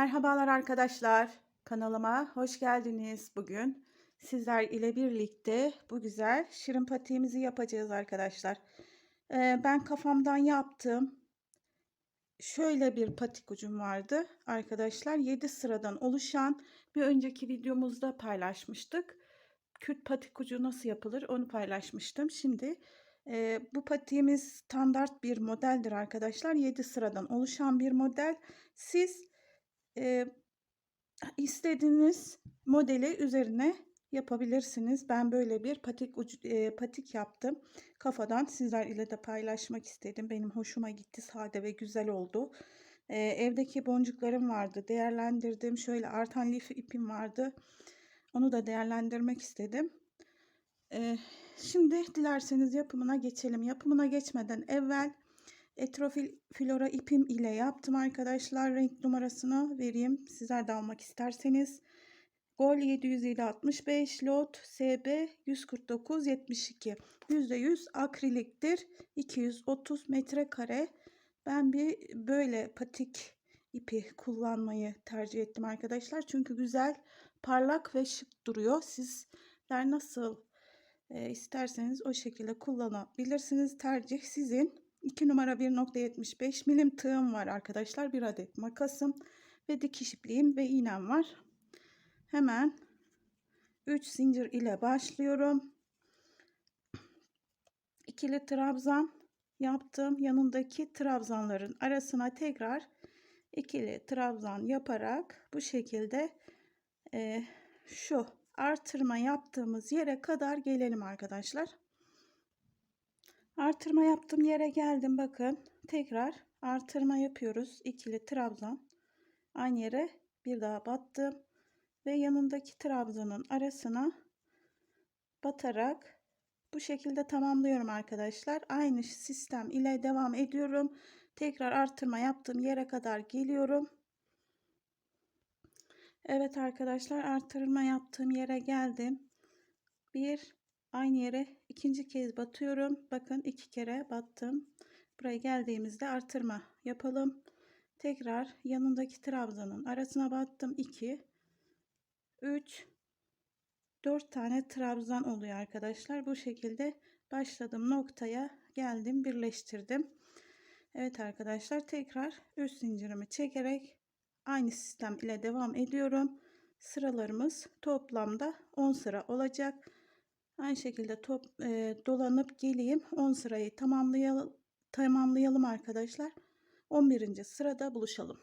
Merhabalar arkadaşlar. Kanalıma hoş geldiniz. Bugün sizler ile birlikte bu güzel şirin patiğimizi yapacağız arkadaşlar. Ee, ben kafamdan yaptım. Şöyle bir patik ucum vardı arkadaşlar. 7 sıradan oluşan bir önceki videomuzda paylaşmıştık. Kürt patik ucu nasıl yapılır onu paylaşmıştım. Şimdi e, bu patiğimiz standart bir modeldir arkadaşlar. 7 sıradan oluşan bir model. Siz e, istediğiniz modeli üzerine yapabilirsiniz. Ben böyle bir patik ucu, e, patik yaptım. Kafadan sizler ile de paylaşmak istedim. Benim hoşuma gitti. Sade ve güzel oldu. E, evdeki boncuklarım vardı. Değerlendirdim. Şöyle artan lif ipim vardı. Onu da değerlendirmek istedim. E, şimdi dilerseniz yapımına geçelim. Yapımına geçmeden evvel Etrofil flora ipim ile yaptım arkadaşlar. Renk numarasını vereyim. Sizler de almak isterseniz. Gol 707 65 lot SB 149 72 %100 akriliktir. 230 metrekare. Ben bir böyle patik ipi kullanmayı tercih ettim arkadaşlar. Çünkü güzel, parlak ve şık duruyor. Sizler nasıl e, isterseniz o şekilde kullanabilirsiniz. Tercih sizin. 2 numara 1.75 milim tığım var arkadaşlar. Bir adet makasım ve dikiş ipliğim ve iğnem var. Hemen 3 zincir ile başlıyorum. İkili trabzan yaptım. Yanındaki trabzanların arasına tekrar ikili trabzan yaparak bu şekilde e, şu artırma yaptığımız yere kadar gelelim arkadaşlar. Artırma yaptığım yere geldim. Bakın tekrar artırma yapıyoruz. İkili trabzan. Aynı yere bir daha battım. Ve yanındaki trabzanın arasına batarak bu şekilde tamamlıyorum arkadaşlar. Aynı sistem ile devam ediyorum. Tekrar artırma yaptığım yere kadar geliyorum. Evet arkadaşlar artırma yaptığım yere geldim. Bir aynı yere ikinci kez batıyorum. Bakın iki kere battım. Buraya geldiğimizde artırma yapalım. Tekrar yanındaki trabzanın arasına battım. 2 3 4 tane trabzan oluyor arkadaşlar. Bu şekilde başladım noktaya geldim birleştirdim. Evet arkadaşlar tekrar üst zincirimi çekerek aynı sistem ile devam ediyorum. Sıralarımız toplamda 10 sıra olacak. Aynı şekilde top e, dolanıp geleyim. 10 sırayı tamamlayalım, tamamlayalım arkadaşlar. 11. sırada buluşalım.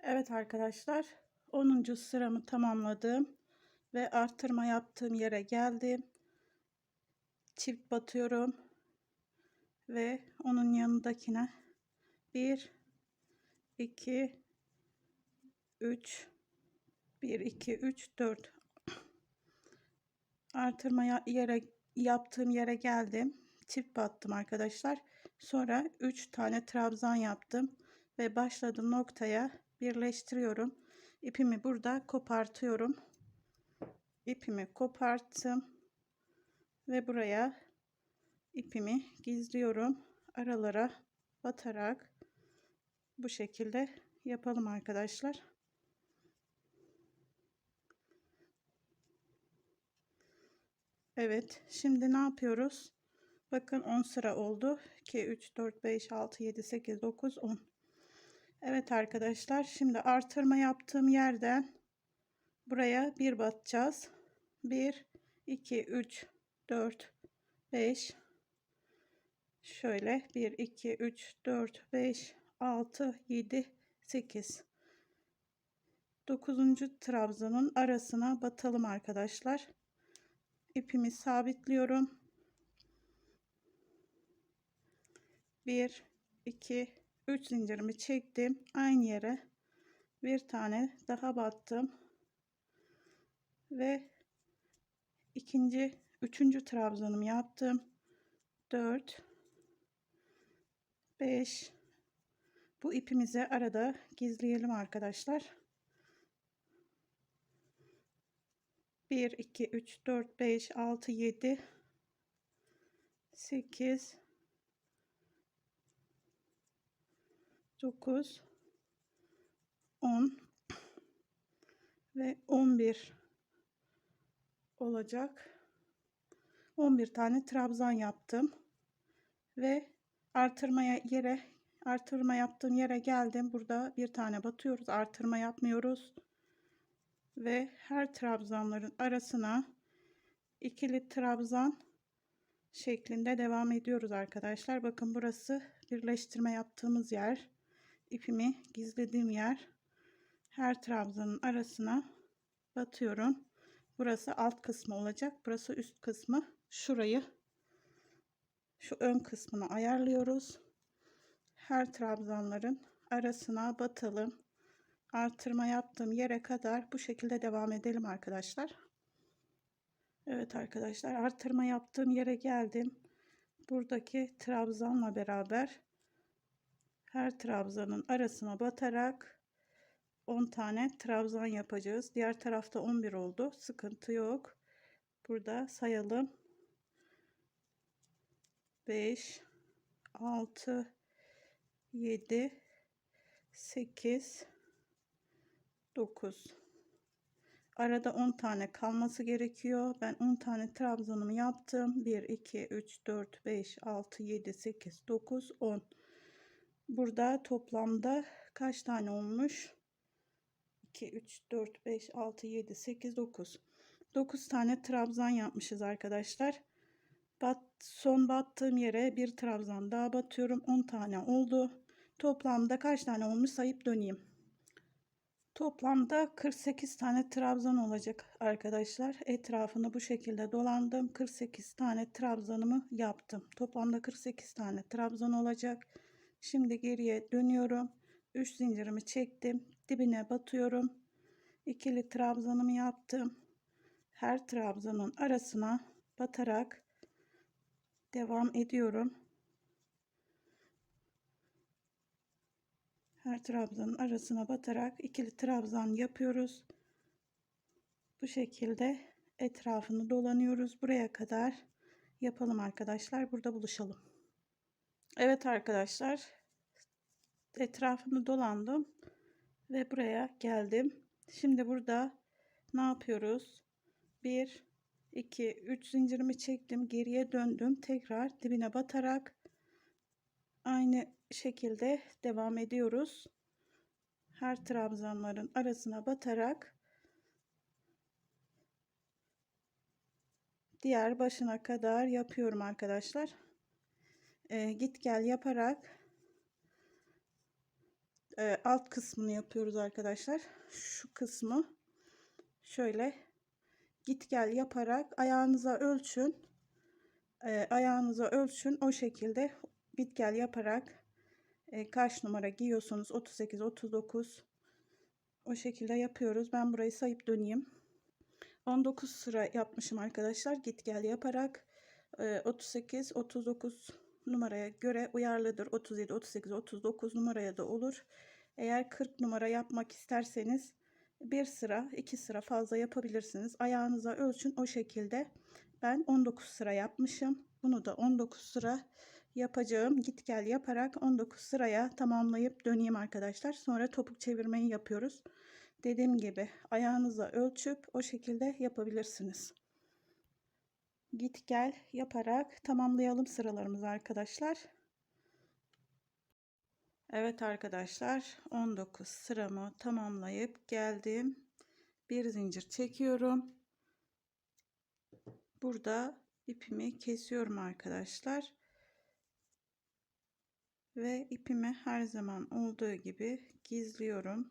Evet arkadaşlar 10. sıramı tamamladım ve arttırma yaptığım yere geldim. Çift batıyorum ve onun yanındakine 1 2 3 1 2 3 4 artırma yere yaptığım yere geldim. Çift battım arkadaşlar. Sonra 3 tane trabzan yaptım ve başladığım noktaya birleştiriyorum. İpimi burada kopartıyorum. İpimi koparttım ve buraya ipimi gizliyorum. Aralara batarak bu şekilde yapalım arkadaşlar. Evet. Şimdi ne yapıyoruz? Bakın 10 sıra oldu. 2, 3, 4, 5, 6, 7, 8, 9, 10. Evet arkadaşlar. Şimdi artırma yaptığım yerden buraya bir batacağız. 1, 2, 3, 4, 5. Şöyle 1, 2, 3, 4, 5, 6, 7, 8. 9. trabzanın arasına batalım arkadaşlar ipimi sabitliyorum. 1 2 3 zincirimi çektim. Aynı yere bir tane daha battım. Ve ikinci, üçüncü trabzanımı yaptım. 4 5 bu ipimizi arada gizleyelim arkadaşlar. 1 2 3 4 5 6 7 8 9 10 ve 11 olacak. 11 tane trabzan yaptım. Ve artırmaya yere artırma yaptığım yere geldim. Burada bir tane batıyoruz. Artırma yapmıyoruz. Ve her trabzanların arasına ikili trabzan şeklinde devam ediyoruz arkadaşlar. Bakın burası birleştirme yaptığımız yer. İpimi gizlediğim yer. Her trabzanın arasına batıyorum. Burası alt kısmı olacak. Burası üst kısmı. Şurayı şu ön kısmını ayarlıyoruz. Her trabzanların arasına batalım. Artırma yaptığım yere kadar bu şekilde devam edelim arkadaşlar. Evet arkadaşlar artırma yaptığım yere geldim. Buradaki trabzanla beraber her trabzanın arasına batarak 10 tane trabzan yapacağız. Diğer tarafta 11 oldu. Sıkıntı yok. Burada sayalım. 5 6 7 8 9 arada 10 tane kalması gerekiyor. Ben 10 tane trabzanımı yaptım. 1 2 3 4 5 6 7 8 9 10 burada toplamda kaç tane olmuş? 2 3 4 5 6 7 8 9 9 tane trabzan yapmışız arkadaşlar. Bat, son battığım yere bir trabzan daha batıyorum. 10 tane oldu. Toplamda kaç tane olmuş? Sayıp döneyim. Toplamda 48 tane trabzan olacak arkadaşlar. Etrafını bu şekilde dolandım. 48 tane trabzanımı yaptım. Toplamda 48 tane trabzan olacak. Şimdi geriye dönüyorum. 3 zincirimi çektim. Dibine batıyorum. İkili trabzanımı yaptım. Her trabzanın arasına batarak devam ediyorum. Her trabzanın arasına batarak ikili trabzan yapıyoruz. Bu şekilde etrafını dolanıyoruz. Buraya kadar yapalım arkadaşlar. Burada buluşalım. Evet arkadaşlar. Etrafını dolandım ve buraya geldim. Şimdi burada ne yapıyoruz? 1 2 3 zincirimi çektim geriye döndüm tekrar dibine batarak aynı şekilde devam ediyoruz her trabzanların arasına batarak diğer başına kadar yapıyorum arkadaşlar ee, git gel yaparak e, alt kısmını yapıyoruz arkadaşlar şu kısmı şöyle git gel yaparak ayağınıza ölçün. E, ayağınıza ölçün. O şekilde git gel yaparak e, kaç numara giyiyorsunuz 38 39 o şekilde yapıyoruz. Ben burayı sayıp döneyim. 19 sıra yapmışım arkadaşlar. Git gel yaparak e, 38 39 numaraya göre uyarlıdır. 37 38 39 numaraya da olur. Eğer 40 numara yapmak isterseniz bir sıra iki sıra fazla yapabilirsiniz ayağınıza ölçün o şekilde ben 19 sıra yapmışım bunu da 19 sıra yapacağım git gel yaparak 19 sıraya tamamlayıp döneyim arkadaşlar sonra topuk çevirmeyi yapıyoruz dediğim gibi ayağınıza ölçüp o şekilde yapabilirsiniz git gel yaparak tamamlayalım sıralarımızı arkadaşlar Evet arkadaşlar 19 sıramı tamamlayıp geldim. Bir zincir çekiyorum. Burada ipimi kesiyorum arkadaşlar. Ve ipimi her zaman olduğu gibi gizliyorum.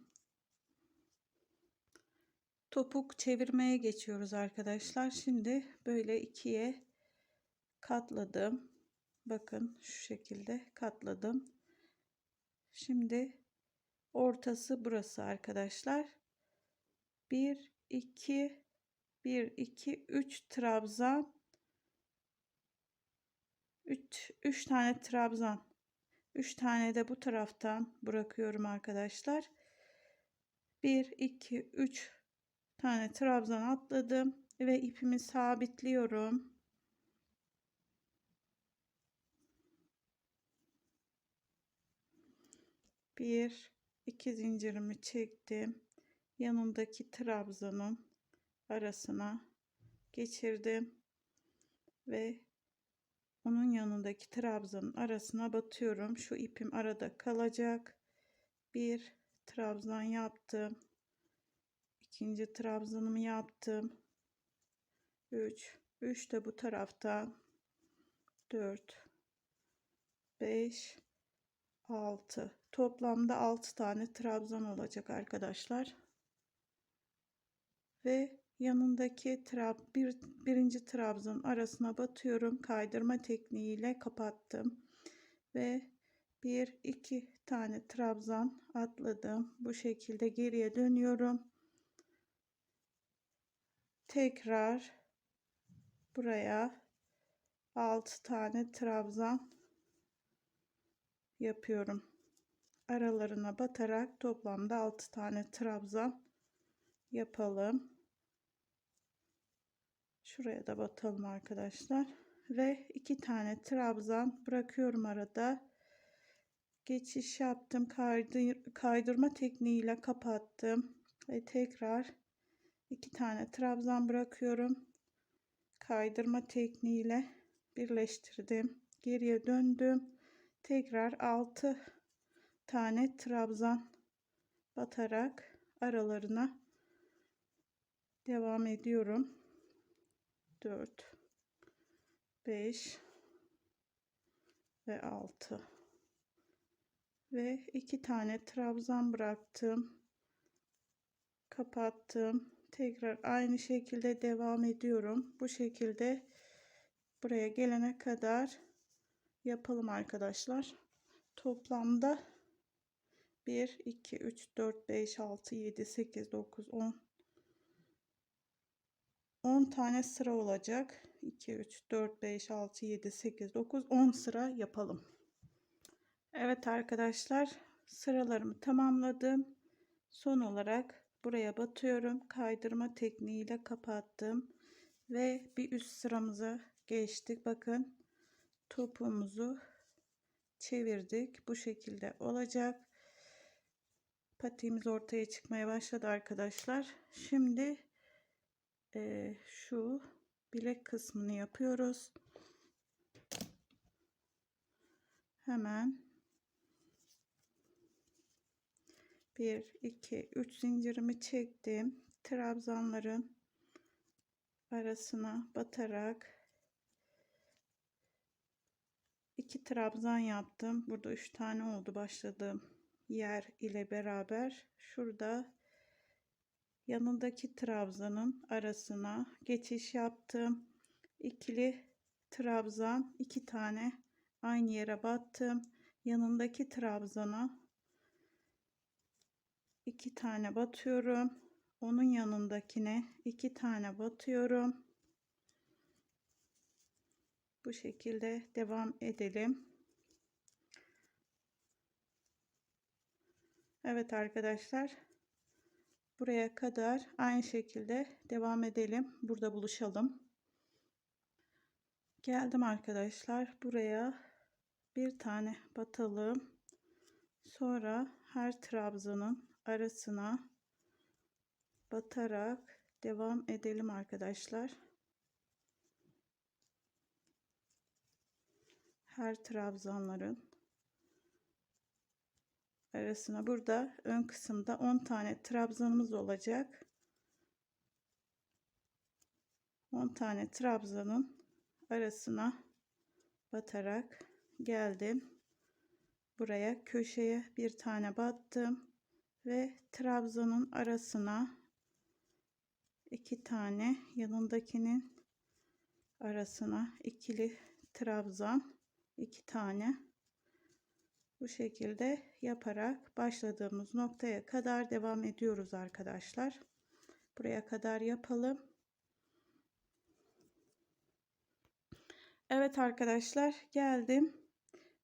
Topuk çevirmeye geçiyoruz arkadaşlar. Şimdi böyle ikiye katladım. Bakın şu şekilde katladım. Şimdi ortası burası arkadaşlar. 1 2 1 2 3 trabzan 3 3 tane trabzan 3 tane de bu taraftan bırakıyorum arkadaşlar. 1 2 3 tane trabzan atladım ve ipimi sabitliyorum. 1 iki zincirimi çektim. Yanındaki trabzanın arasına geçirdim ve onun yanındaki trabzanın arasına batıyorum. Şu ipim arada kalacak. Bir trabzan yaptım. İkinci trabzanımı yaptım. 3 3 de bu taraftan 4 5 6 toplamda 6 tane trabzan olacak arkadaşlar ve yanındaki trab bir, birinci trabzan arasına batıyorum. Kaydırma tekniğiyle kapattım ve bir iki tane trabzan atladım. Bu şekilde geriye dönüyorum. Tekrar buraya 6 tane trabzan yapıyorum. Aralarına batarak toplamda 6 tane trabzan yapalım şuraya da batalım arkadaşlar. Ve iki tane trabzan bırakıyorum arada. Geçiş yaptım. Kaydır, kaydırma tekniğiyle kapattım. Ve tekrar iki tane trabzan bırakıyorum. Kaydırma tekniğiyle birleştirdim. Geriye döndüm. Tekrar 6 tane trabzan batarak aralarına devam ediyorum 4 5 ve 6 ve iki tane trabzan bıraktım. Kapattım. Tekrar aynı şekilde devam ediyorum. Bu şekilde buraya gelene kadar yapalım arkadaşlar. Toplamda 1 2 3 4 5 6 7 8 9 10 10 tane sıra olacak. 2 3 4 5 6 7 8 9 10 sıra yapalım. Evet arkadaşlar sıralarımı tamamladım. Son olarak buraya batıyorum. Kaydırma tekniğiyle kapattım ve bir üst sıramıza geçtik. Bakın topumuzu çevirdik. Bu şekilde olacak. Patiğimiz ortaya çıkmaya başladı arkadaşlar. Şimdi e, şu bilek kısmını yapıyoruz. Hemen 1 2 3 zincirimi çektim. Trabzanların arasına batarak iki trabzan yaptım. Burada üç tane oldu başladığım yer ile beraber. Şurada yanındaki trabzanın arasına geçiş yaptım. İkili trabzan iki tane aynı yere battım. Yanındaki trabzana iki tane batıyorum. Onun yanındakine iki tane batıyorum. Bu şekilde devam edelim. Evet arkadaşlar buraya kadar aynı şekilde devam edelim. Burada buluşalım. Geldim arkadaşlar. Buraya bir tane batalım. Sonra her trabzanın arasına batarak devam edelim arkadaşlar. Her trabzanların arasına. Burada ön kısımda 10 tane trabzanımız olacak. 10 tane trabzanın arasına batarak geldim. Buraya köşeye bir tane battım ve trabzanın arasına iki tane yanındakinin arasına ikili trabzan iki tane bu şekilde yaparak başladığımız noktaya kadar devam ediyoruz arkadaşlar. Buraya kadar yapalım. Evet arkadaşlar geldim.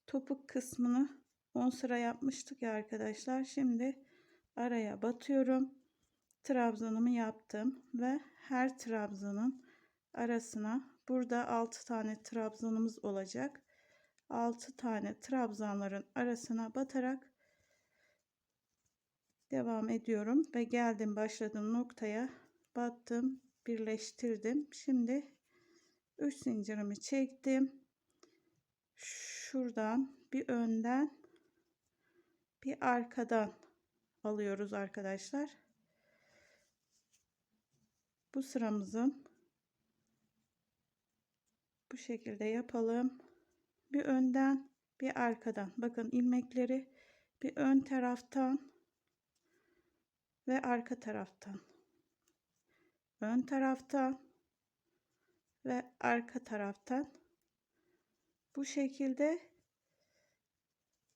Topuk kısmını 10 sıra yapmıştık ya arkadaşlar. Şimdi araya batıyorum. Trabzanımı yaptım ve her trabzanın arasına burada 6 tane trabzanımız olacak 6 tane trabzanların arasına batarak devam ediyorum. Ve geldim başladığım noktaya battım birleştirdim. Şimdi 3 zincirimi çektim. Şuradan bir önden bir arkadan alıyoruz arkadaşlar. Bu sıramızın bu şekilde yapalım bir önden bir arkadan. Bakın ilmekleri bir ön taraftan ve arka taraftan. Ön taraftan ve arka taraftan. Bu şekilde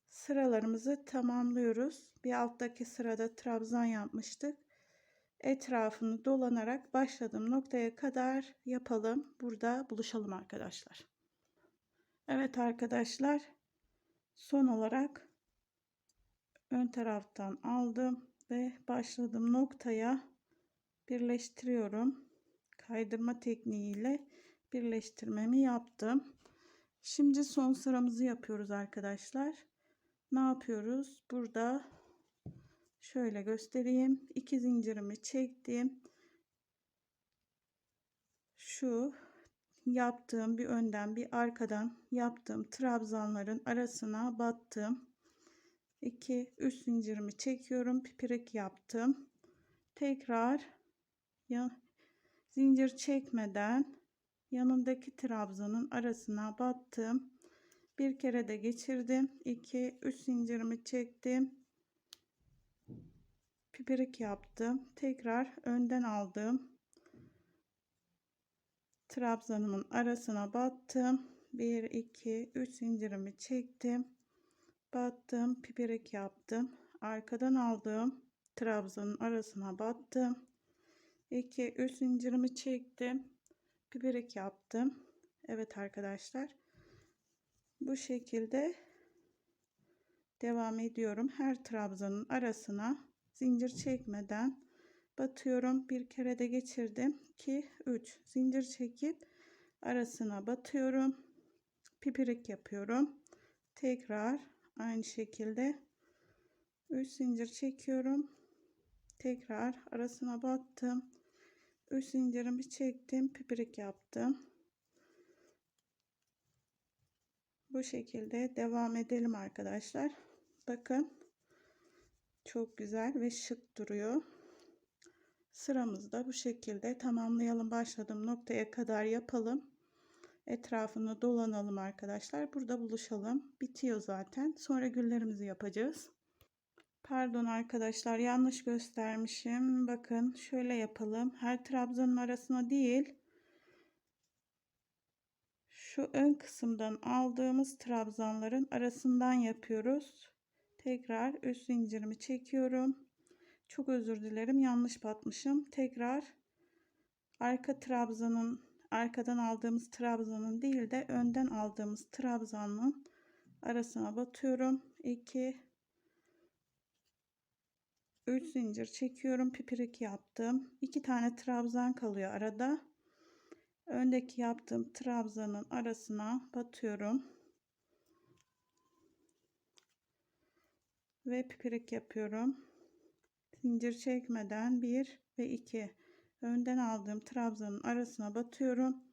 sıralarımızı tamamlıyoruz. Bir alttaki sırada trabzan yapmıştık. Etrafını dolanarak başladığım noktaya kadar yapalım. Burada buluşalım arkadaşlar Evet arkadaşlar son olarak ön taraftan aldım ve başladığım noktaya birleştiriyorum. Kaydırma tekniğiyle birleştirmemi yaptım. Şimdi son sıramızı yapıyoruz arkadaşlar. Ne yapıyoruz? Burada şöyle göstereyim. İki zincirimi çektim. Şu yaptığım bir önden bir arkadan yaptığım trabzanların arasına battım. 2 üst zincirimi çekiyorum. Pipirik yaptım. Tekrar ya, zincir çekmeden yanındaki trabzanın arasına battım. Bir kere de geçirdim. 2 üst zincirimi çektim. Pipirik yaptım. Tekrar önden aldım trabzanımın arasına battım. 1 2 3 zincirimi çektim. Battım pipirik yaptım. Arkadan aldığım trabzanın arasına battım. 2 3 zincirimi çektim. Pipirik yaptım. Evet arkadaşlar bu şekilde devam ediyorum. Her trabzanın arasına zincir çekmeden batıyorum. Bir kere de geçirdim. 2 3 zincir çekip arasına batıyorum. Pipirik yapıyorum. Tekrar aynı şekilde 3 zincir çekiyorum. Tekrar arasına battım. 3 zincirimi çektim. Pipirik yaptım. Bu şekilde devam edelim arkadaşlar. Bakın çok güzel ve şık duruyor sıramızda bu şekilde tamamlayalım başladığım noktaya kadar yapalım. Etrafını dolanalım arkadaşlar burada buluşalım. Bitiyor zaten sonra güllerimizi yapacağız. Pardon arkadaşlar yanlış göstermişim. Bakın şöyle yapalım. Her trabzanın arasına değil şu ön kısımdan aldığımız trabzanların arasından yapıyoruz. Tekrar üst zincirimi çekiyorum çok özür dilerim yanlış batmışım. Tekrar arka trabzanın arkadan aldığımız trabzanın değil de önden aldığımız trabzanın arasına batıyorum. 2 3 zincir çekiyorum. Pipirik yaptım. 2 tane trabzan kalıyor arada. Öndeki yaptığım trabzanın arasına batıyorum. Ve pipirik yapıyorum zincir çekmeden 1 ve 2 önden aldığım trabzanın arasına batıyorum.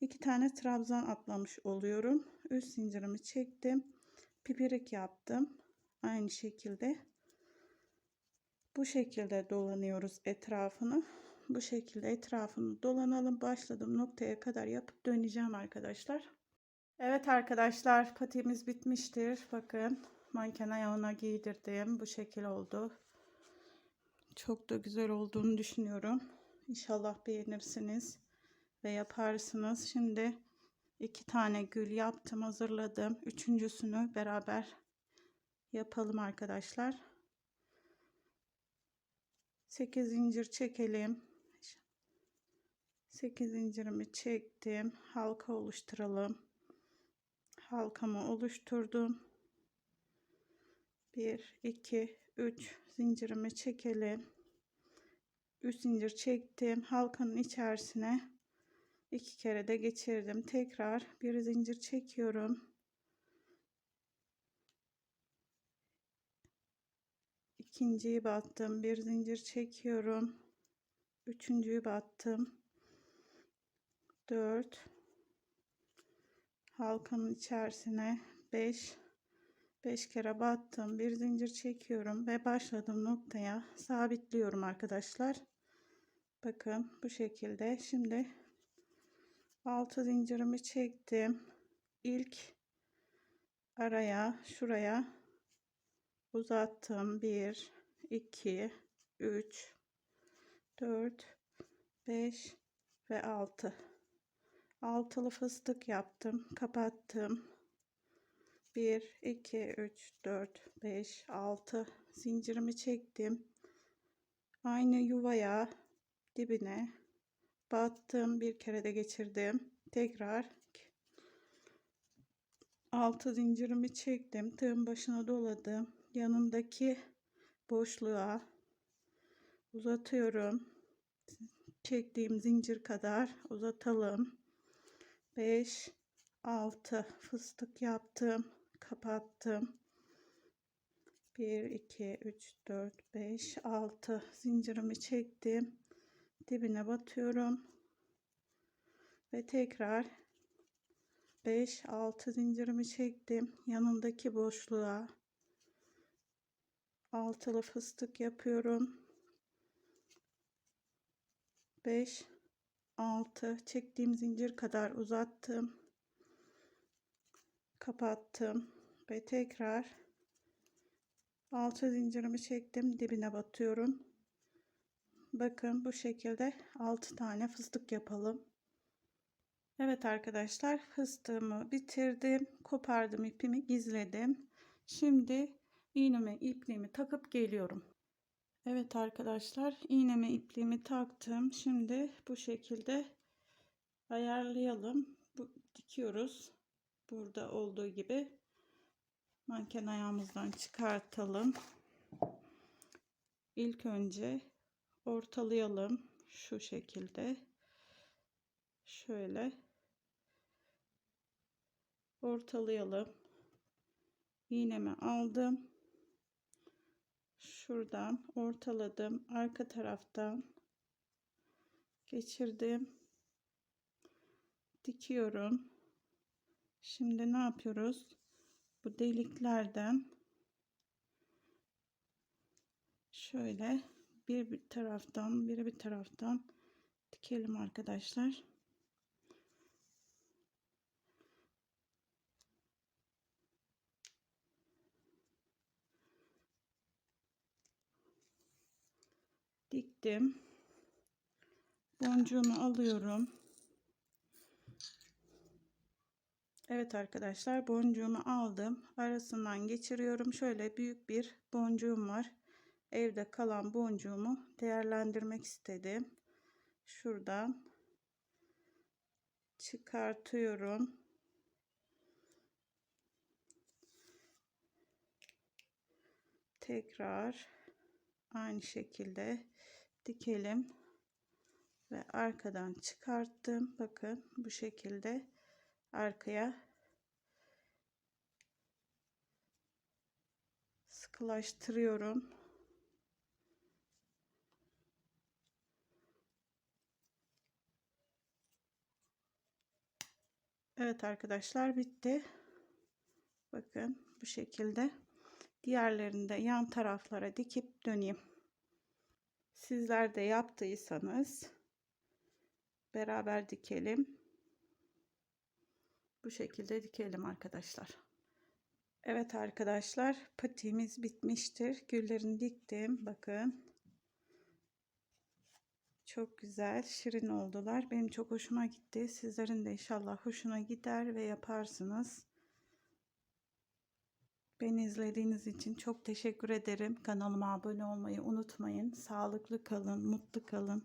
2 tane trabzan atlamış oluyorum. Üst zincirimi çektim. Pipirik yaptım. Aynı şekilde bu şekilde dolanıyoruz etrafını. Bu şekilde etrafını dolanalım. Başladığım noktaya kadar yapıp döneceğim arkadaşlar. Evet arkadaşlar patiğimiz bitmiştir. Bakın manken ayağına giydirdim. Bu şekil oldu. Çok da güzel olduğunu düşünüyorum. İnşallah beğenirsiniz ve yaparsınız. Şimdi iki tane gül yaptım, hazırladım. Üçüncüsünü beraber yapalım arkadaşlar. 8 zincir çekelim. 8 zincirimi çektim. Halka oluşturalım. Halkamı oluşturdum. 1 2 3 zincirimi çekelim. 3 zincir çektim. Halkanın içerisine iki kere de geçirdim. Tekrar bir zincir çekiyorum. ikinciyi battım bir zincir çekiyorum üçüncüyü battım 4 halkanın içerisine 5 5 kere battım bir zincir çekiyorum ve başladığım noktaya. Sabitliyorum arkadaşlar. Bakın bu şekilde. Şimdi 6 zincirimi çektim. İlk araya şuraya uzattım. 1 2 3 4 5 ve 6 altılı fıstık yaptım kapattım 1 2 3 4 5 6 zincirimi çektim. Aynı yuvaya dibine battım. Bir kere de geçirdim. Tekrar 6 zincirimi çektim. Tığın başına doladım. Yanındaki boşluğa uzatıyorum. Çektiğim zincir kadar uzatalım. 5 6 fıstık yaptım kapattım. 1 2 3 4 5 6 zincirimi çektim. Dibine batıyorum. Ve tekrar 5 6 zincirimi çektim. Yanındaki boşluğa altılı fıstık yapıyorum. 5 6 çektiğim zincir kadar uzattım. Kapattım ve tekrar 6 zincirimi çektim dibine batıyorum. Bakın bu şekilde 6 tane fıstık yapalım. Evet arkadaşlar fıstığımı bitirdim kopardım ipimi gizledim. Şimdi iğneme ipliğimi takıp geliyorum. Evet arkadaşlar iğneme ipliğimi taktım. Şimdi bu şekilde ayarlayalım. Bu, dikiyoruz. Burada olduğu gibi manken ayağımızdan çıkartalım. İlk önce ortalayalım şu şekilde. Şöyle ortalayalım. İğnemi aldım. Şuradan ortaladım. Arka taraftan geçirdim. Dikiyorum. Şimdi ne yapıyoruz bu deliklerden şöyle bir, taraftan biri bir taraftan dikelim arkadaşlar. Diktim. Boncuğumu alıyorum Evet arkadaşlar boncuğumu aldım. Arasından geçiriyorum. Şöyle büyük bir boncuğum var. Evde kalan boncuğumu değerlendirmek istedim. Şuradan çıkartıyorum. Tekrar aynı şekilde dikelim ve arkadan çıkarttım. Bakın bu şekilde arkaya. Sıkılaştırıyorum. Evet arkadaşlar bitti. Bakın bu şekilde. Diğerlerini de yan taraflara dikip döneyim. Sizler de yaptıysanız beraber dikelim. Bu şekilde dikelim arkadaşlar. Evet arkadaşlar patiğimiz bitmiştir. Güllerini diktim. Bakın. Çok güzel, şirin oldular. Benim çok hoşuma gitti. Sizlerin de inşallah hoşuna gider ve yaparsınız. Beni izlediğiniz için çok teşekkür ederim. Kanalıma abone olmayı unutmayın. Sağlıklı kalın, mutlu kalın.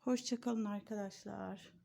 Hoşçakalın arkadaşlar.